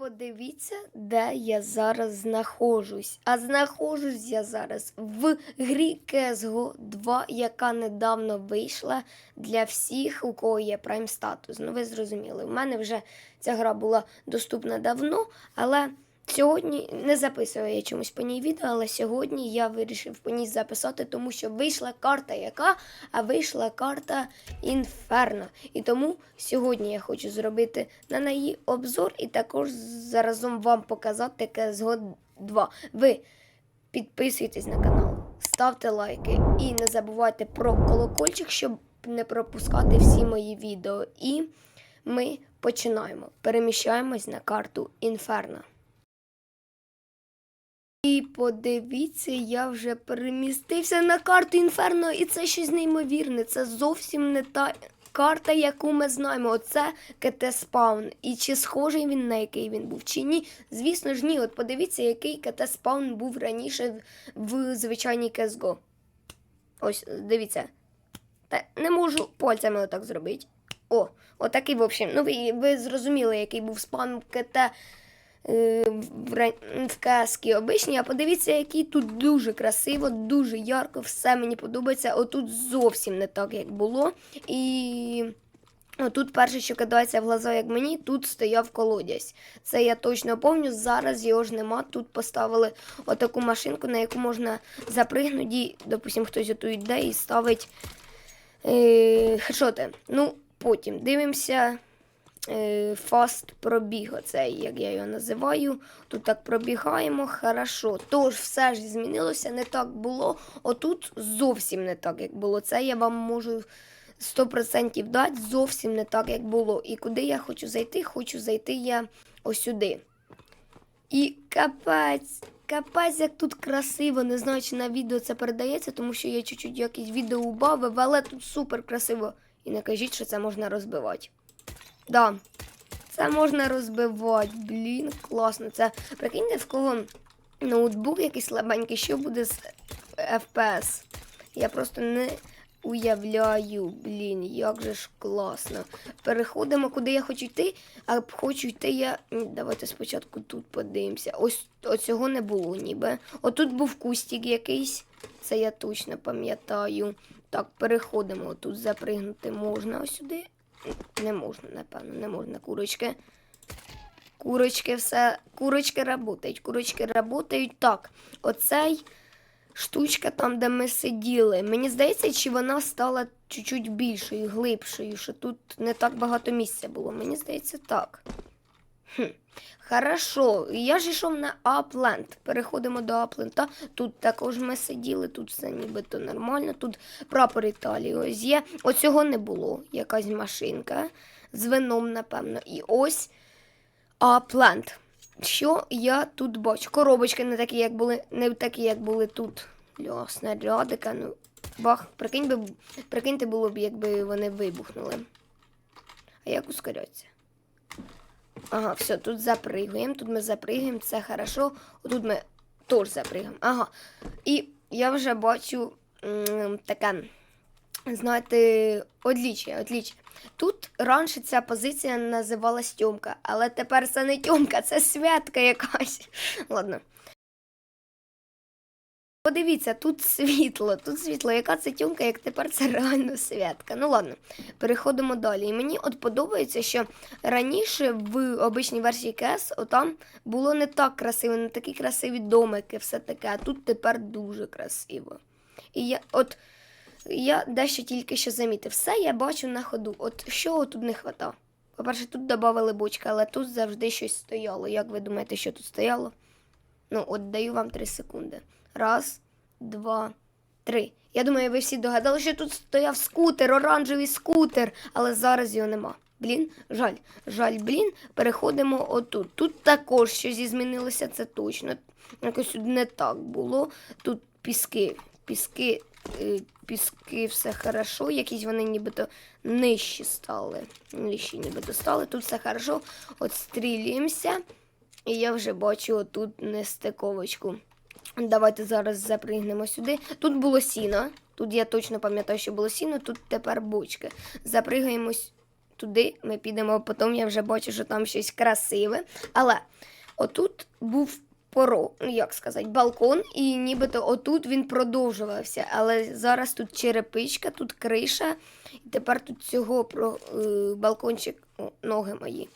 подивіться, де я зараз знаходжусь. А знаходжусь я зараз в грі CSGO 2, яка недавно вийшла для всіх, у кого є Prime статус. Ну, ви зрозуміли, в мене вже ця гра була доступна давно, але сьогодні не записую я чомусь по ній відео, але сьогодні я вирішив по ній записати, тому що вийшла карта яка, а вийшла карта Інферно. І тому сьогодні я хочу зробити на неї обзор і також заразом вам показати CSGO 2. Ви підписуйтесь на канал, ставте лайки і не забувайте про колокольчик, щоб не пропускати всі мої відео. І ми починаємо. Переміщаємось на карту Інферно. І подивіться, я вже перемістився на карту Інферно, і це щось неймовірне. Це зовсім не та карта, яку ми знаємо. Оце КТ Спаун. І чи схожий він на який він був, чи ні? Звісно ж, ні. От подивіться, який КТ Спаун був раніше в, звичайній CSGO. Ось, дивіться. Та не можу пальцями отак зробити. О, отакий, в общем. Ну, ви, ви зрозуміли, який був спаун КТ е, в, каски обичній, а подивіться, який тут дуже красиво, дуже ярко, все мені подобається. Отут зовсім не так, як було. І отут перше, що кидається в глаза, як мені, тут стояв колодязь. Це я точно пам'ятаю, зараз його ж нема. Тут поставили отаку машинку, на яку можна запригнути, і, допустим, хтось оту йде і ставить е, хедшоти. Ну, потім дивимося фаст пробіг, оцей, як я його називаю. Тут так пробігаємо, хорошо. Тож все ж змінилося, не так було. Отут зовсім не так, як було. Це я вам можу 100% дати, зовсім не так, як було. І куди я хочу зайти? Хочу зайти я ось. І капець, капець, як тут красиво. Не знаю, чи на відео це передається, тому що я чуть-чуть якесь відео убавив, але тут супер красиво. І не кажіть, що це можна розбивати. Да, це можна розбивати. Блін, класно. Це прикиньте, в кого ноутбук якийсь слабенький, що буде з FPS. Я просто не уявляю, блін, як же ж класно. Переходимо, куди я хочу йти, а хочу йти я. Давайте спочатку тут подивимося. Ось оцього не було ніби. Отут був кустик якийсь, це я точно пам'ятаю. Так, переходимо. Тут запригнути можна ось сюди. Не можна, напевно, не можна курочки. Курочки все. Курочки работають, курочки работають. Так, оцей штучка там, де ми сиділи. Мені здається, чи вона стала чуть-чуть більшою, глибшою, що тут не так багато місця було. Мені здається, так. Хм. Хорошо, я ж йшов на Апленд. Переходимо до Апленда. Тут також ми сиділи, тут все нібито нормально. Тут прапор Італії ось є. Оцього не було. Якась машинка з вином, напевно. І ось Апленд. Що я тут бачу? Коробочки не такі, як були, не такі, як були тут. Ля, снарядика, ну. Бах, прикинь би, прикиньте було б, якби вони вибухнули. А як ускоряться? Ага, все, тут запрыгаем, тут ми запригуємо, це хорошо. Тут ми теж запригаємо. Ага. І я вже бачу таке, знаєте, одліччя, одліччя. Тут раніше ця позиція називалась Тьомка, але тепер це не Тьомка, це святка якась. Ладно. Подивіться, тут світло, тут світло. Яка це тьомка, як тепер це реально святка. Ну ладно, переходимо далі. І мені от подобається, що раніше в обичній версії КС отам було не так красиво, не такі красиві домики, все таке, а тут тепер дуже красиво. І я от я дещо тільки що замітив. Все я бачу на ходу. От що тут не хватало? По-перше, тут додали бочки, але тут завжди щось стояло. Як ви думаєте, що тут стояло? Ну, от даю вам 3 секунди. Раз, два, три. Я думаю, ви всі догадали, що тут стояв скутер, оранжевий скутер, але зараз його нема. Блін, жаль, жаль, блін. Переходимо отут. Тут також щось змінилося, це точно. Якось не так було. Тут піски, піски, е, піски, все хорошо. Якісь вони нібито нижчі стали. Нижчі нібито стали. Тут все хорошо. От стрілюємося. І я вже бачу отут нестиковочку. Давайте зараз запригнемо сюди. Тут було сіно. Тут я точно пам'ятаю, що було сіно, тут тепер бочки. Запригаємо с- туди ми підемо, потім я вже бачу, що там щось красиве. Але отут був поро, як сказати, балкон, і нібито отут він продовжувався. Але зараз тут черепичка, тут криша, і тепер тут цього про, е, балкончик, ноги мої.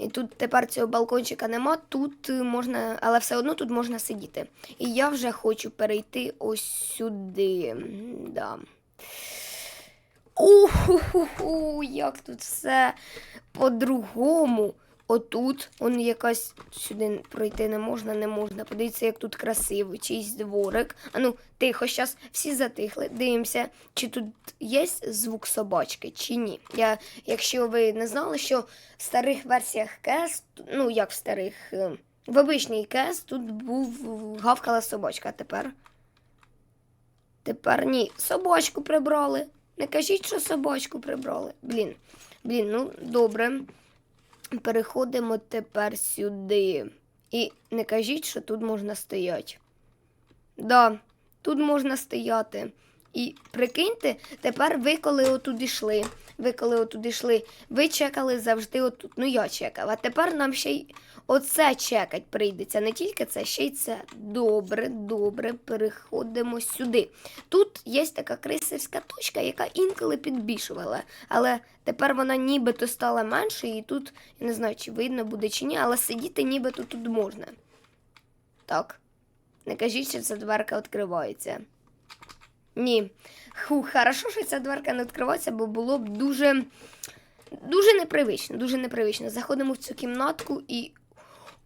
І тут тепер цього балкончика нема, тут е, можна, але все одно тут можна сидіти. І я вже хочу перейти ось сюди. Да. Уху, як тут все по-другому. Отут он якась сюди пройти не можна, не можна. Подивіться, як тут красиво, чийсь дворик. А ну, тихо, зараз всі затихли. Дивимося, чи тут є звук собачки, чи ні. Я, якщо ви не знали, що в старих версіях КС, ну як в старих, е, в обичній КС тут був гавкала собачка, тепер. Тепер ні, собачку прибрали. Не кажіть, що собачку прибрали. Блін, блін, ну добре. Переходимо тепер сюди. І не кажіть, що тут можна стояти. Да, тут можна стояти. І прикиньте, тепер ви, коли отуди йшли, ви коли отуди йшли, ви чекали завжди отут. Ну, я чекав. А тепер нам ще й оце чекать прийдеться. Не тільки це, ще й це. Добре, добре, переходимо сюди. Тут є така крисерська точка, яка інколи підбільшувала. Але тепер вона нібито стала меншою, і тут, я не знаю, чи видно буде, чи ні, але сидіти нібито тут можна. Так. Не кажіть, що ця дверка відкривається. Ні. Ху, хорошо, що ця дверка не відкривається, бо було б дуже. Дуже непривично, дуже непривично. Заходимо в цю кімнатку і.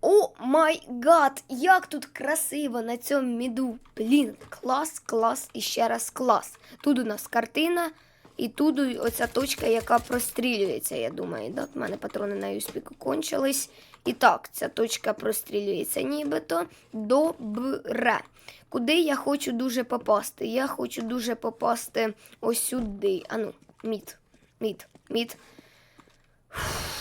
О май гад! Як тут красиво на цьому міду. Блін, клас, клас і ще раз клас. Тут у нас картина, і тут оця точка, яка прострілюється, я думаю. Да? У мене патрони на юспіку кончились. І так, ця точка прострілюється нібито добре. Куди я хочу дуже попасти? Я хочу дуже попасти ось сюди. Ану, мід, мід, мід.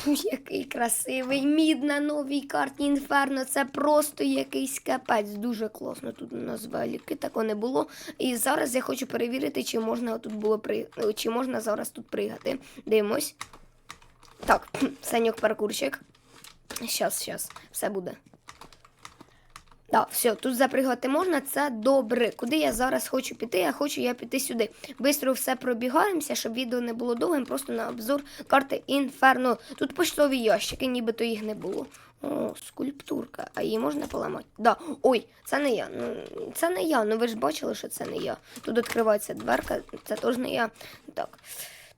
Який красивий мід на новій карті Інферно. Це просто якийсь капець. Дуже класно тут у нас велики, такого не було. І зараз я хочу перевірити, чи можна тут було при... чи можна зараз тут пригати. Дивимось. Так, Саньок паркурчик. Щас, щас, все буде. Так, все, тут запригати можна, це добре. Куди я зараз хочу піти? Я хочу я піти сюди. Бистро все пробігаємося, щоб відео не було довгим, просто на обзор карти Інферно. Тут поштові ящики, нібито їх не було. О, скульптурка. А її можна поламати? Да. Ой, це не я. Ну, це не я. Ну ви ж бачили, що це не я. Тут відкривається дверка, це теж не я. Так.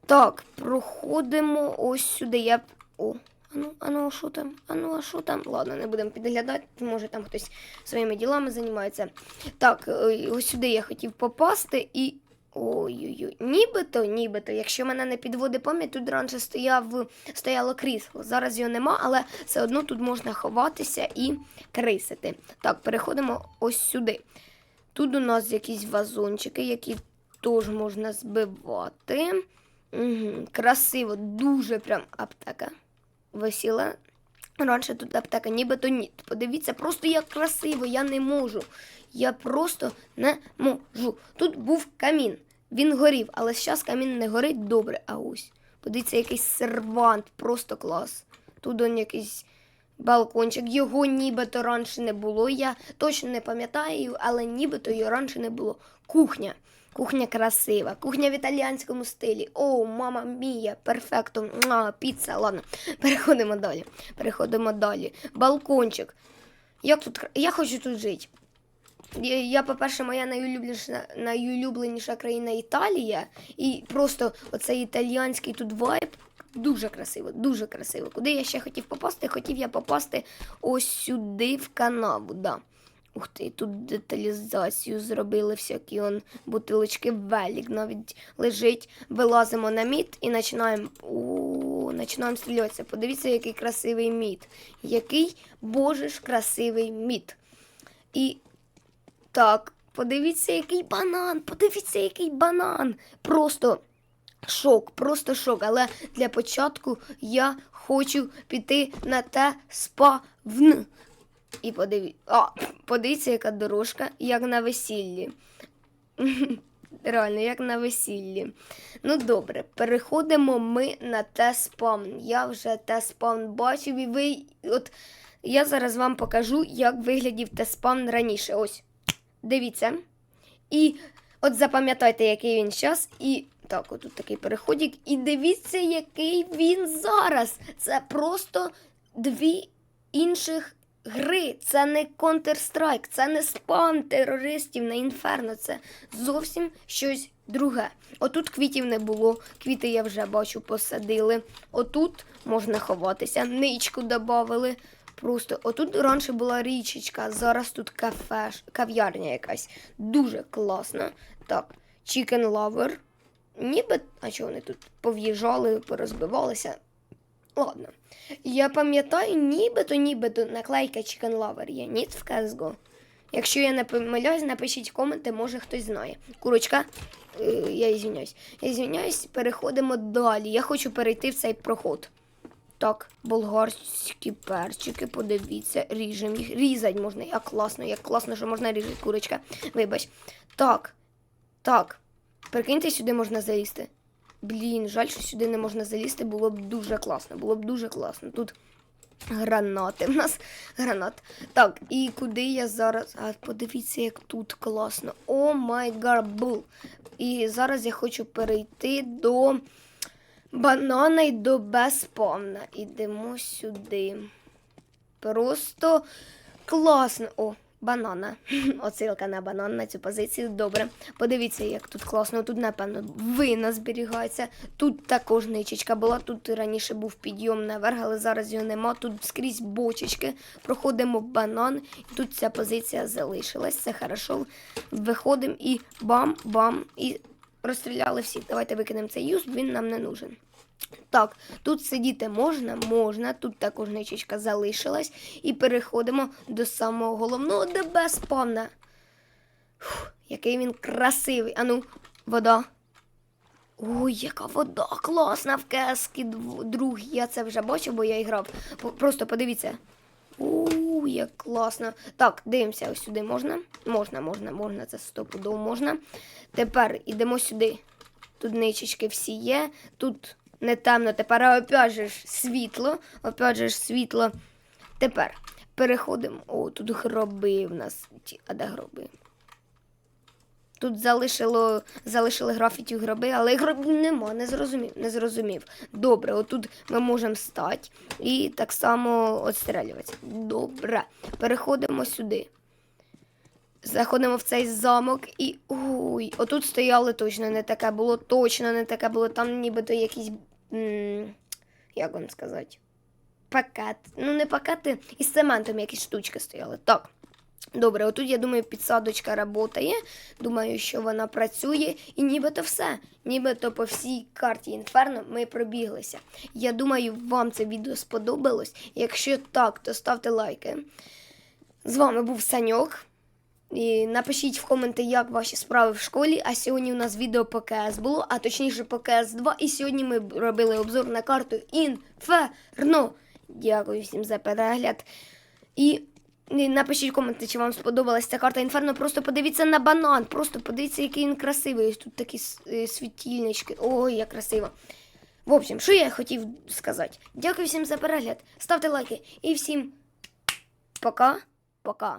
Так, проходимо ось сюди. Я. О. Ану, ану, а що там? Ану, а що там? Ладно, не будемо підглядати, може там хтось своїми ділами займається. Так, е, ось сюди я хотів попасти і. Ой-ой-ой, нібито, нібито, якщо мене не підводить пам'ять, тут раніше стояв, стояло крісло. Зараз його нема, але все одно тут можна ховатися і крисити. Так, переходимо ось сюди. Тут у нас якісь вазончики, які теж можна збивати. Угу, красиво, дуже прям аптека висіла. Раніше тут аптека, нібито ні. Подивіться, просто як красиво, я не можу. Я просто не можу. Тут був камін. Він горів, але зараз камін не горить добре. А ось. Подивіться, якийсь сервант, просто клас. Тут он якийсь балкончик. Його нібито раніше не було. Я точно не пам'ятаю, але нібито його раніше не було. Кухня. Кухня красива, кухня в італіянському стилі. О, мама мія, перфекто. Піца. Ладно, переходимо далі. Переходимо далі. Балкончик. Як тут Я хочу тут жити. Я, я, по-перше, моя найулюбленіша, найулюбленіша країна Італія. І просто оцей італіянський тут вайб. Дуже красиво, дуже красиво. Куди я ще хотів попасти? Хотів я попасти ось сюди, в канаву. Да. Ух ти, тут деталізацію зробили всякі он бутилочки, велик навіть лежить. Вилазимо на мід і починаємо починаємо стрілятися. Подивіться, який красивий мід. Який боже ж красивий мід. І так, подивіться, який банан, подивіться, який банан. Просто шок, просто шок. Але для початку я хочу піти на те спавн. І подиві... а, подивіться, яка дорожка, як на весіллі. Реально, як на весіллі. Ну добре, переходимо ми на тест-спаун. Я вже тест-спаун бачив, і ви. От я зараз вам покажу, як виглядів тест-спаун раніше. Ось. Дивіться. І от запам'ятайте, який він зараз. І так, отут такий переходик. І дивіться, який він зараз. Це просто дві інших гри. Це не Counter-Strike, це не спам терористів на інферно. Це зовсім щось друге. Отут квітів не було. Квіти я вже бачу, посадили. Отут можна ховатися, ничку додали. Просто отут раніше була річечка, зараз тут кафе, кав'ярня якась. Дуже класно. Так, Chicken Lover. Ніби, а чого вони тут пов'їжджали, порозбивалися. Ладно. Я пам'ятаю, нібито, нібито наклейка Chicken Lover є. Ніт в CSGO. Якщо я не помиляюсь, напишіть коменти, може хтось знає. Курочка, е, я ізвиняюсь. Я ізвиняюсь, переходимо далі. Я хочу перейти в цей проход. Так, болгарські перчики, подивіться, ріжемо їх. Різать можна, як класно, як класно, що можна різати курочка. Вибач. Так, так. Прикиньте, сюди можна залізти. Блін, жаль, що сюди не можна залізти, було б дуже класно. Було б дуже класно. Тут гранати. У нас гранат. Так, і куди я зараз. А подивіться, як тут класно. О май гарбул. І зараз я хочу перейти до банана і до безпомна. Ідемо сюди. Просто класно. О, банана. Оцилка на банан на цю позицію. Добре. Подивіться, як тут класно. Тут, напевно, вина зберігається. Тут також ничечка була. Тут раніше був підйом наверх, але зараз його нема. Тут скрізь бочечки. Проходимо банан. І тут ця позиція залишилась. Це хорошо. Виходимо і бам-бам. І розстріляли всіх. Давайте викинемо цей юз, він нам не нужен. Так, тут сидіти можна, можна, тут також ничечка залишилась. І переходимо до самого головного, без спавна. Фух, який він красивий. Ану, вода. Ой, яка вода класна в кески друг. Я це вже бачив, бо я і грав. Просто подивіться. У, як класно. Так, дивимося, ось сюди можна. Можна, можна, можна, це стопудово можна. Тепер ідемо сюди. Тут ничечки всі є. Тут не темно, тепер а опять же світло. Опять світло. Тепер переходимо. О, тут гроби в нас. А де гроби? Тут залишило, залишили графіті гроби, але гробів нема, не зрозумів, не зрозумів. Добре, отут ми можемо стати і так само відстрелюватися. Добре, переходимо сюди. Заходимо в цей замок і. Ой, отут стояли точно не таке було, точно не таке було. Там нібито якісь. Як вам сказати? Пакет. Ну, не пакети, із цементом якісь штучки стояли. Так. Добре, отут, я думаю, підсадочка работає. Думаю, що вона працює. І нібито все. Нібито по всій карті Інферно ми пробіглися. Я думаю, вам це відео сподобалось. Якщо так, то ставте лайки. З вами був Саньок. І напишіть в коменти, як ваші справи в школі. А сьогодні у нас відео по КС було, а точніше по КС 2. І сьогодні ми робили обзор на карту Інферно. Дякую всім за перегляд. І напишіть в коменти, чи вам сподобалась ця карта Інферно. Просто подивіться на банан. Просто подивіться, який він красивий. Тут такі е, світильнички. Ой, як красиво. В общем, що я хотів сказати. Дякую всім за перегляд. Ставте лайки і всім пока-пока.